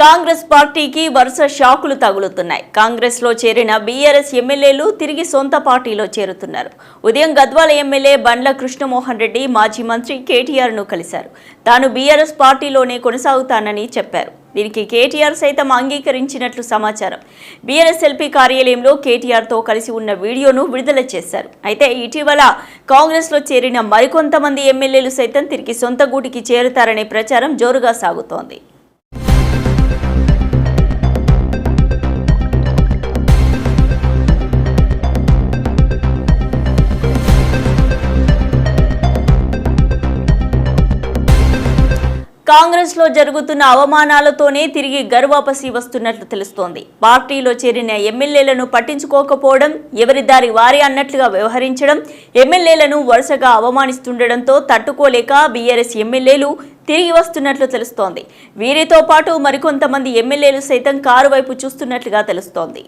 కాంగ్రెస్ పార్టీకి వరుస షాకులు తగులుతున్నాయి. కాంగ్రెస్లో చేరిన బీఆర్ఎస్ ఎమ్మెల్యేలు తిరిగి సొంత పార్టీలో చేరుతున్నారు. ఉదయం గద్వాల ఎమ్మెల్యే బండ్ల కృష్ణమోహన్ రెడ్డి మాజీ మంత్రి కేటీఆర్ను కలిశారు. తాను బీఆర్ఎస్ పార్టీలోనే కొనసాగుతానని చెప్పారు. దీనికి కేటీఆర్ సైతం అంగీకరించినట్లు సమాచారం. బీఆర్ఎస్ ఎల్పీ కార్యాలయంలో కేటీఆర్తో కలిసి ఉన్న వీడియోను విడుదల చేశారు. అయితే ఇటీవల కాంగ్రెస్లో చేరిన మరికొంతమంది ఎమ్మెల్యేలు సైతం తిరిగి సొంత గూటికి చేరుతారనే ప్రచారం జోరుగా సాగుతోంది. కాంగ్రెస్లో జరుగుతున్న అవమానాలతోనే తిరిగి గర్వాపసి వస్తున్నట్లు తెలుస్తోంది. పార్టీలో చేరిన ఎమ్మెల్యేలను పట్టించుకోకపోవడం ఎవరి దారి వారి అన్నట్లుగా వ్యవహరించడం ఎమ్మెల్యేలను వరుసగా అవమానిస్తుండటంతో తట్టుకోలేక బీఆర్ఎస్ ఎమ్మెల్యేలు తిరిగి వస్తున్నట్లు తెలుస్తోంది. వీరితో పాటు మరికొంతమంది ఎమ్మెల్యేలు సైతం కారు వైపు చూస్తున్నట్లుగా తెలుస్తోంది.